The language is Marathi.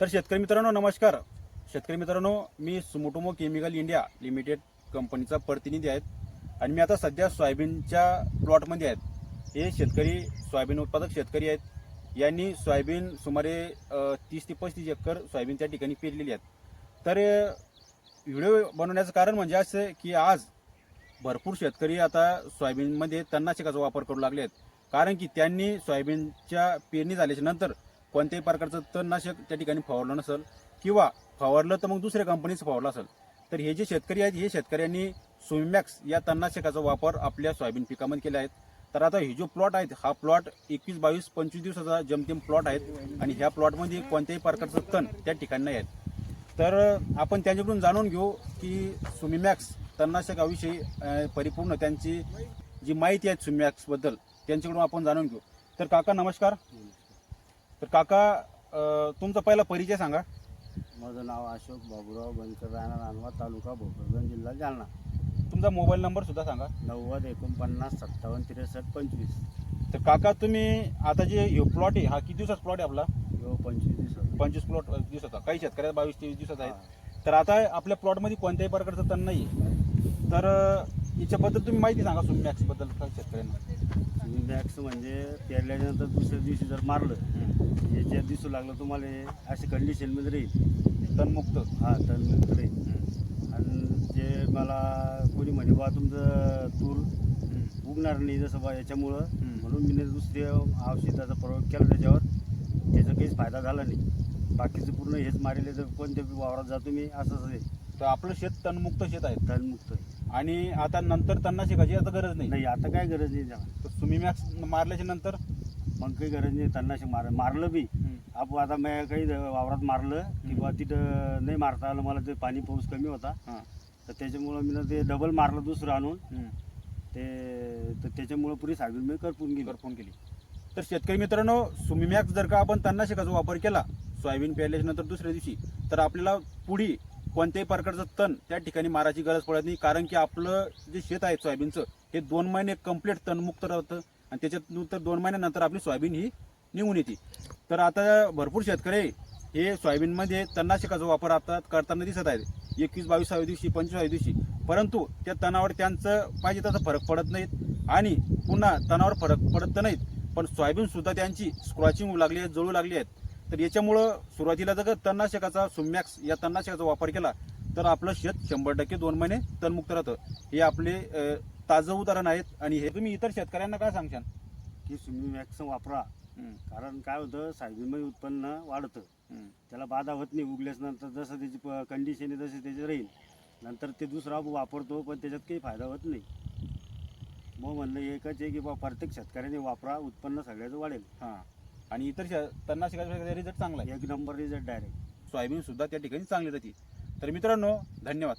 तर शेतकरी मित्रांनो नमस्कार. शेतकरी मित्रांनो मी सुमोटोमो केमिकल इंडिया लिमिटेड कंपनीचा प्रतिनिधी आहेत आणि मी आता सध्या सोयाबीनच्या प्लॉटमध्ये आहेत हे शेतकरी सोयाबीन उत्पादक शेतकरी आहेत. यांनी सोयाबीन सुमारे तीस ते पस्तीस एकर सोयाबीन त्या ठिकाणी पेरलेली आहेत. तर व्हिडिओ बनवण्याचं कारण म्हणजे असं की आज भरपूर शेतकरी आता सोयाबीनमध्ये तणनाशकाचा वापर करू लागले आहेत. कारण की त्यांनी सोयाबीनच्या पेरणी झाल्याच्यानंतर कोणत्याही प्रकारचं तणनाशक त्या ठिकाणी फवारलं नसेल किंवा फवारलं तर मग दुसऱ्या कंपनीचं फवारलं असेल तर हे जे शेतकरी आहेत हे शेतकऱ्यांनी सोमिमॅक्स या तणनाशकाचा वापर आपल्या सोयाबीन पिकामध्ये केला आहे. तर आता हे जो प्लॉट आहेत हा प्लॉट एकवीस बावीस पंचवीस दिवसाचा जमतेम प्लॉट आहेत आणि ह्या प्लॉटमध्ये कोणत्याही प्रकारचं तण त्या ठिकाणी नाही आहेत. तर आपण त्यांच्याकडून जाणून घेऊ की सुमिमॅक्स तणनाशकाविषयी परिपूर्ण त्यांची जी माहिती आहे सुमिमॅक्सबद्दल त्यांच्याकडून आपण जाणून घेऊ. तर काका नमस्कार. तर काका अ, तुमचा पहिला परिचय सांगा. माझं नाव अशोक बाबुराव बनकर राहणार नांदवा तालुका भोकरगंज जिल्हा जालना. तुमचा मोबाईल नंबर सुद्धा सांगा. नव्वद एकोणपन्नास सत्तावन्न त्रेसष्ट पंचवीस. तर काका तुम्ही आता जे प्लॉट आहे हा किती दिवसाचा प्लॉट आहे आपला? यो पंचवीस दिवस पंचवीस प्लॉट दिवसाचा काही शेतकऱ्या बावीस तेवीस दिवसाचा आहे तर आता आपल्या प्लॉटमध्ये कोणत्याही प्रकारचं तण नाही आहे तर अ, याच्याबद्दल तुम्ही माहिती सांगा सुमिमॅक्सबद्दल काही शेतकऱ्यांना. मॅक्स म्हणजे पेरल्यानंतर दुसऱ्या दिवशी जर मारलं याच्यात दिसू लागलं तुम्हाला हे अशी कंडिशनमध्ये राहील. तणमुक्त. हा तर मुक्त राहील. आणि जे मला कोणी म्हणे बा तुमचं तूर उगणार नाही जसं बा याच्यामुळं. म्हणून मी दुसऱ्या औषधाचा प्रयोग केला त्याच्यावर. त्याचा काहीच फायदा झाला नाही. बाकीचं पूर्ण हेच मारेले तर कोणत्या वावरात जातो मी असंच आहे. तर आपलं शेत तणमुक्त शेत आहे. तणमुक्त आहे. आणि आता नंतर तणनाशकाची आता गरज नाही. नाही आता काय गरज नाही त्याला. तर सुमिमॅक्स मारल्याच्या नंतर मग काही गरज नाही तणनाशक मार मारलं बी. आपण आता मी काही वावरात मारलं किंवा तिथं नाही मारता आलं मला ते पाणी पाऊस कमी होता. तर त्याच्यामुळं मी ना ते डबल मारलं दुसरं आणून. ते तर त्याच्यामुळं पुरी सायबीन मी करपून गेली. करपून केली तर शेतकरी मित्रांनो सुमिमॅक्स जर का आपण तणनाशकाचा वापर केला सोयाबीन पेरल्याच्या नंतर दुसऱ्या दिवशी तर आपल्याला पुढी कोणत्याही प्रकारचं तण त्या ठिकाणी मारायची गरज पडत नाही. कारण की आपलं जे शेत आहे सोयाबीनचं हे दोन महिने कंप्लीट तणमुक्त राहतं. आणि त्याच्यानंतर दोन महिन्यानंतर आपली सोयाबीन ही निघून येते. तर आता भरपूर शेतकरी हे सोयाबीनमध्ये तणनाशकाचा वापर आता करताना दिसत आहेत. एकवीस बावीसाव्या दिवशी पंचवीसाव्या दिवशी. परंतु त्या तणावर त्यांचं पाहिजे तसा फरक पडत नाहीत आणि पुन्हा तणावर फरक पडत तर नाहीत पण सोयाबीनसुद्धा त्यांची स्क्रॉचिंग लागली आहेत जळू लागली आहेत. तर याच्यामुळं सुरुवातीला जर तणनाशकाचा सुमॅक्स या तणनाशकाचा वापर केला तर आपलं शेत शंभर टक्के दोन महिने तणमुक्त राहतं. हे आपले ताजं उदाहरण आहेत आणि हे तुम्ही इतर शेतकऱ्यांना काय सांगशाल की तुम्ही मॅक्स वापरा. कारण काय होतं सायबीनमध्ये उत्पन्न वाढतं. त्याला बाधा होत नाही. उगल्यास नंतर जसं त्याची कंडिशन आहे तशी त्याची राहील. नंतर ते दुसरा वापरतो पण त्याच्यात काही फायदा होत नाही. मग म्हणलं एकच आहे की बा प्रत्येक शेतकऱ्याने वापरा. उत्पन्न सगळ्याचं वाढेल. हां. आणि इतर शे- तणनाशकाचा रिझल्ट चांगला आहे. एक नंबर रिझल्ट डायरेक्ट सोयाबीन सुद्धा त्या ठिकाणी चांगली राहते तर मित्रांनो धन्यवाद.